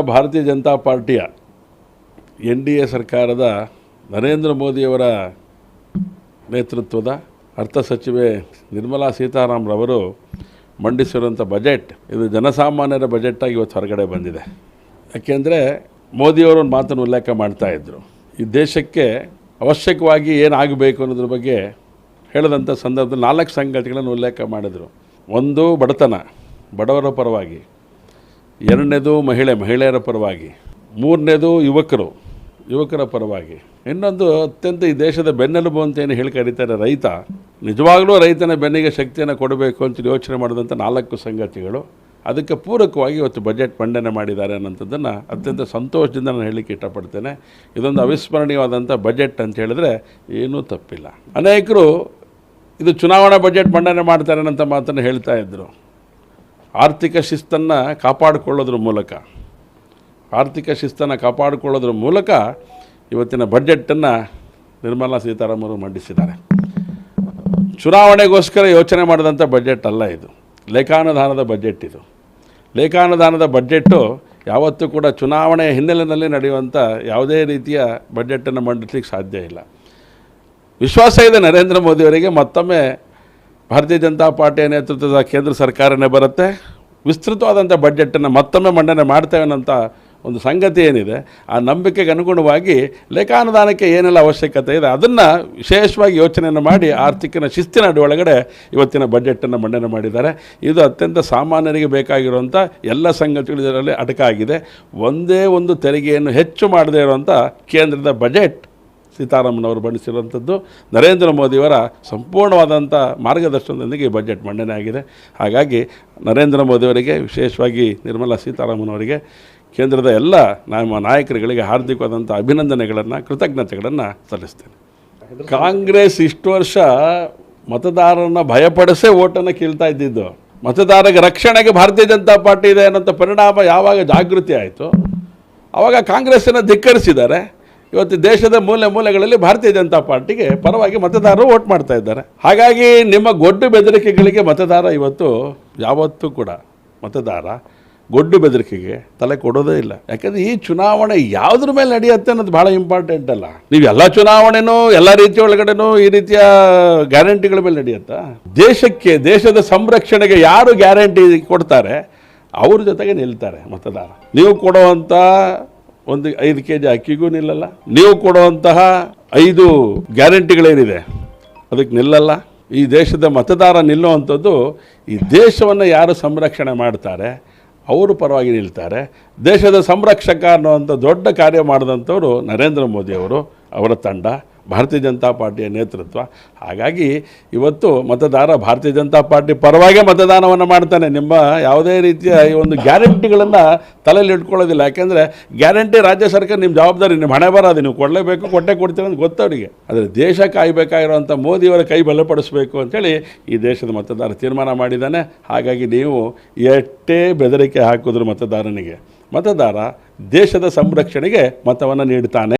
ಭಾರತೀಯ ಜನತಾ ಪಾರ್ಟಿಯ N D A ಸರ್ಕಾರದ ನರೇಂದ್ರ ಮೋದಿಯವರ ನೇತೃತ್ವದ ಅರ್ಥ ಸಚಿವೆ ನಿರ್ಮಲಾ ಸೀತಾರಾಮರವರು ಮಂಡಿಸಿರುವಂಥ ಬಜೆಟ್, ಇದು ಜನಸಾಮಾನ್ಯರ ಬಜೆಟ್ಟಾಗಿ ಇವತ್ತು ಹೊರಗಡೆ ಬಂದಿದೆ. ಯಾಕೆಂದರೆ ಮೋದಿಯವರು ಒಂದು ಮಾತನ್ನು ಉಲ್ಲೇಖ ಮಾಡ್ತಾಯಿದ್ರು ಈ ದೇಶಕ್ಕೆ ಅವಶ್ಯಕವಾಗಿ ಏನಾಗಬೇಕು ಅನ್ನೋದ್ರ ಬಗ್ಗೆ ಹೇಳಿದಂಥ ಸಂದರ್ಭದಲ್ಲಿ ನಾಲ್ಕು ಸಂಗತಿಗಳನ್ನು ಉಲ್ಲೇಖ ಮಾಡಿದರು. ಒಂದು, ಬಡತನ, ಬಡವರ ಪರವಾಗಿ. ಎರಡನೇದು ಮಹಿಳೆ, ಮಹಿಳೆಯರ ಪರವಾಗಿ. ಮೂರನೇದು ಯುವಕರು, ಯುವಕರ ಪರವಾಗಿ. ಇನ್ನೊಂದು ಅತ್ಯಂತ ಈ ದೇಶದ ಬೆನ್ನೆಲುಬು ಅಂತ ಏನು ಹೇಳಿ ಕರೀತಾರೆ ರೈತ. ನಿಜವಾಗಲೂ ರೈತನ ಬೆನ್ನಿಗೆ ಶಕ್ತಿಯನ್ನು ಕೊಡಬೇಕು ಅಂತ ಯೋಚನೆ ಮಾಡಿದಂಥ ನಾಲ್ಕು ಸಂಗತಿಗಳು. ಅದಕ್ಕೆ ಪೂರಕವಾಗಿ ಇವತ್ತು ಬಜೆಟ್ ಮಂಡನೆ ಮಾಡಿದ್ದಾರೆ ಅನ್ನೋಂಥದ್ದನ್ನು ಅತ್ಯಂತ ಸಂತೋಷದಿಂದ ನಾನು ಹೇಳಲಿಕ್ಕೆ ಇಷ್ಟಪಡ್ತೇನೆ. ಇದೊಂದು ಅವಿಸ್ಮರಣೀಯವಾದಂಥ ಬಜೆಟ್ ಅಂತ ಹೇಳಿದ್ರೆ ಏನೂ ತಪ್ಪಿಲ್ಲ. ಅನೇಕರು ಇದು ಚುನಾವಣಾ ಬಜೆಟ್ ಮಂಡನೆ ಮಾಡ್ತಾರೆ ಅನ್ನೋಂಥ ಮಾತನ್ನು ಹೇಳ್ತಾ ಇದ್ದರು ಆರ್ಥಿಕ ಶಿಸ್ತನ್ನು ಕಾಪಾಡಿಕೊಳ್ಳೋದ್ರ ಮೂಲಕ, ಆರ್ಥಿಕ ಶಿಸ್ತನ್ನು ಕಾಪಾಡಿಕೊಳ್ಳೋದ್ರ ಮೂಲಕ ಇವತ್ತಿನ ಬಡ್ಜೆಟನ್ನು ನಿರ್ಮಲಾ ಸೀತಾರಾಮನ್ ಅವರು ಮಂಡಿಸಿದ್ದಾರೆ. ಚುನಾವಣೆಗೋಸ್ಕರ ಯೋಚನೆ ಮಾಡಿದಂಥ ಬಜೆಟ್ ಅಲ್ಲ ಇದು. ಲೇಖಾನುದಾನದ ಬಜೆಟ್ ಇದು. ಲೇಖಾನುದಾನದ ಬಜೆಟ್ಟು ಯಾವತ್ತೂ ಕೂಡ ಚುನಾವಣೆಯ ಹಿನ್ನೆಲೆಯಲ್ಲಿ ನಡೆಯುವಂಥ ಯಾವುದೇ ರೀತಿಯ ಬಡ್ಜೆಟನ್ನು ಮಂಡಿಸ್ಲಿಕ್ಕೆ ಸಾಧ್ಯ ಇಲ್ಲ. ವಿಶ್ವಾಸ ಇದೆ ನರೇಂದ್ರ ಮೋದಿಯವರಿಗೆ ಮತ್ತೊಮ್ಮೆ ಭಾರತೀಯ ಜನತಾ ಪಾರ್ಟಿಯ ನೇತೃತ್ವದ ಕೇಂದ್ರ ಸರ್ಕಾರನೇ ಬರುತ್ತೆ. ವಿಸ್ತೃತವಾದಂಥ ಬಜೆಟನ್ನು ಮತ್ತೊಮ್ಮೆ ಮಂಡನೆ ಮಾಡ್ತೇವೆ ಅನ್ನೋಂಥ ಒಂದು ಸಂಗತಿ ಏನಿದೆ. ಆ ನಂಬಿಕೆಗೆ ಅನುಗುಣವಾಗಿ ಲೇಖಾನುದಾನಕ್ಕೆ ಏನೆಲ್ಲ ಅವಶ್ಯಕತೆ ಇದೆ, ಅದನ್ನು ವಿಶೇಷವಾಗಿ ಯೋಚನೆಯನ್ನು ಮಾಡಿ ಆರ್ಥಿಕನ ಶಿಸ್ತಿನ ಅಡಿ ಒಳಗಡೆ ಇವತ್ತಿನ ಬಜೆಟನ್ನು ಮಂಡನೆ ಮಾಡಿದ್ದಾರೆ. ಇದು ಅತ್ಯಂತ ಸಾಮಾನ್ಯರಿಗೆ ಬೇಕಾಗಿರುವಂಥ ಎಲ್ಲ ಸಂಗತಿಗಳು ಅಡಕಾಗಿದೆ. ಒಂದೇ ಒಂದು ತೆರಿಗೆಯನ್ನು ಹೆಚ್ಚು ಮಾಡದೇ ಇರುವಂಥ ಕೇಂದ್ರದ ಬಜೆಟ್ ಸೀತಾರಾಮನ್ ಬಣ್ಣಿಸಿರುವಂಥದ್ದು ನರೇಂದ್ರ ಮೋದಿಯವರ ಸಂಪೂರ್ಣವಾದಂಥ ಮಾರ್ಗದರ್ಶನದೊಂದಿಗೆ ಬಜೆಟ್ ಮಂಡನೆ ಆಗಿದೆ. ಹಾಗಾಗಿ ನರೇಂದ್ರ ಮೋದಿಯವರಿಗೆ, ವಿಶೇಷವಾಗಿ ನಿರ್ಮಲಾ ಸೀತಾರಾಮನ್ ಅವರಿಗೆ ಕೇಂದ್ರದ ಎಲ್ಲ ನಮ್ಮ ನಾಯಕರುಗಳಿಗೆ ಹಾರ್ದಿಕವಾದಂಥ ಅಭಿನಂದನೆಗಳನ್ನು, ಕೃತಜ್ಞತೆಗಳನ್ನು ಸಲ್ಲಿಸ್ತೇನೆ. ಕಾಂಗ್ರೆಸ್ ಇಷ್ಟು ವರ್ಷ ಮತದಾರರನ್ನು ಭಯಪಡಿಸೇ ಓಟನ್ನು ಕೀಳ್ತಾ ಇದ್ದಿದ್ದು. ಮತದಾರರಿಗೆ ರಕ್ಷಣೆಗೆ ಭಾರತೀಯ ಜನತಾ ಪಾರ್ಟಿ ಇದೆ ಅನ್ನೋಂಥ ಪರಿಣಾಮ ಯಾವಾಗ ಜಾಗೃತಿ ಆಯಿತು ಆವಾಗ ಕಾಂಗ್ರೆಸ್ಸನ್ನು ಧಿಕ್ಕರಿಸಿದ್ದಾರೆ. ಇವತ್ತು ದೇಶದ ಮೂಲೆ ಮೂಲೆಗಳಲ್ಲಿ ಭಾರತೀಯ ಜನತಾ ಪಾರ್ಟಿಗೆ ಪರವಾಗಿ ಮತದಾರರು ವೋಟ್ ಮಾಡ್ತಾ ಇದ್ದಾರೆ. ಹಾಗಾಗಿ ನಿಮ್ಮ ಗೊಡ್ಡು ಬೆದರಿಕೆಗಳಿಗೆ ಮತದಾರ ಇವತ್ತು ಯಾವತ್ತೂ ಕೂಡ ಮತದಾರ ಗೊಡ್ಡು ಬೆದರಿಕೆಗೆ ತಲೆ ಕೊಡೋದೇ ಇಲ್ಲ. ಯಾಕಂದರೆ ಈ ಚುನಾವಣೆ ಯಾವುದ್ರ ಮೇಲೆ ನಡೆಯುತ್ತೆ ಅನ್ನೋದು ಭಾಳ ಇಂಪಾರ್ಟೆಂಟ್ ಅಲ್ಲ. ನೀವು ಎಲ್ಲ ಚುನಾವಣೆನೂ, ಎಲ್ಲ ರೀತಿಯ ಒಳಗಡೆನೂ ಈ ರೀತಿಯ ಗ್ಯಾರಂಟಿಗಳ ಮೇಲೆ ನಡೆಯುತ್ತಾ? ದೇಶಕ್ಕೆ, ದೇಶದ ಸಂರಕ್ಷಣೆಗೆ ಯಾರು ಗ್ಯಾರಂಟಿ ಕೊಡ್ತಾರೆ? ಅವ್ರ ಜೊತೆಗೆ ನಿಲ್ತಾರೆ ಮತದಾರ. ನೀವು ಕೊಡುವಂಥ ಒಂದು ಐದು ಕೆ ಜಿ ಅಕ್ಕಿಗೂ ನಿಲ್ಲಲ್ಲ. ನೀವು ಕೊಡುವಂತಹ ಐದು ಗ್ಯಾರಂಟಿಗಳೇನಿದೆ, ಅದಕ್ಕೆ ನಿಲ್ಲಲ್ಲ. ಈ ದೇಶದ ಮತದಾರ ನಿಲ್ಲುವಂಥದ್ದು ಈ ದೇಶವನ್ನು ಯಾರು ಸಂರಕ್ಷಣೆ ಮಾಡ್ತಾರೆ, ಅವರು ಪರವಾಗಿ ನಿಲ್ತಾರೆ. ದೇಶದ ಸಂರಕ್ಷಕ ಅನ್ನುವಂಥ ದೊಡ್ಡ ಕಾರ್ಯ ಮಾಡಿದಂಥವರು ನರೇಂದ್ರ ಮೋದಿಯವರು ಅವರ ತಂಡ. ಭಾರತೀಯ ಜನತಾ ಪಾರ್ಟಿಯ ನೇತೃತ್ವ. ಹಾಗಾಗಿ ಇವತ್ತು ಮತದಾರ ಭಾರತೀಯ ಜನತಾ ಪಾರ್ಟಿ ಪರವಾಗೇ ಮತದಾನವನ್ನು ಮಾಡ್ತಾನೆ. ನಿಮ್ಮ ಯಾವುದೇ ರೀತಿಯ ಈ ಒಂದು ಗ್ಯಾರಂಟಿಗಳನ್ನು ತಲೆಯಲ್ಲಿ ಇಟ್ಕೊಳ್ಳೋದಿಲ್ಲ. ಯಾಕೆಂದರೆ ಗ್ಯಾರಂಟಿ ರಾಜ್ಯ ಸರ್ಕಾರ ನಿಮ್ಮ ಜವಾಬ್ದಾರಿ. ನಿಮ್ಮ ಹಣೆ ಬರೋದು ನೀವು ಕೊಡಲೇಬೇಕು, ಕೊಟ್ಟೆ ಕೊಡ್ತೀರ ಅಂತ ಗೊತ್ತವರಿಗೆ ಆದರೆ ದೇಶ ಕಾಯಬೇಕಾಗಿರುವಂಥ ಮೋದಿಯವರ ಕೈ ಬಲಪಡಿಸಬೇಕು ಅಂಥೇಳಿ ಈ ದೇಶದ ಮತದಾರ ತೀರ್ಮಾನ ಮಾಡಿದ್ದಾನೆ. ಹಾಗಾಗಿ ನೀವು ಎಷ್ಟೇ ಬೆದರಿಕೆ ಹಾಕಿದ್ರು ಮತದಾರನಿಗೆ, ಮತದಾರ ದೇಶದ ಸಂರಕ್ಷಣೆಗೆ ಮತವನ್ನು ನೀಡ್ತಾನೆ.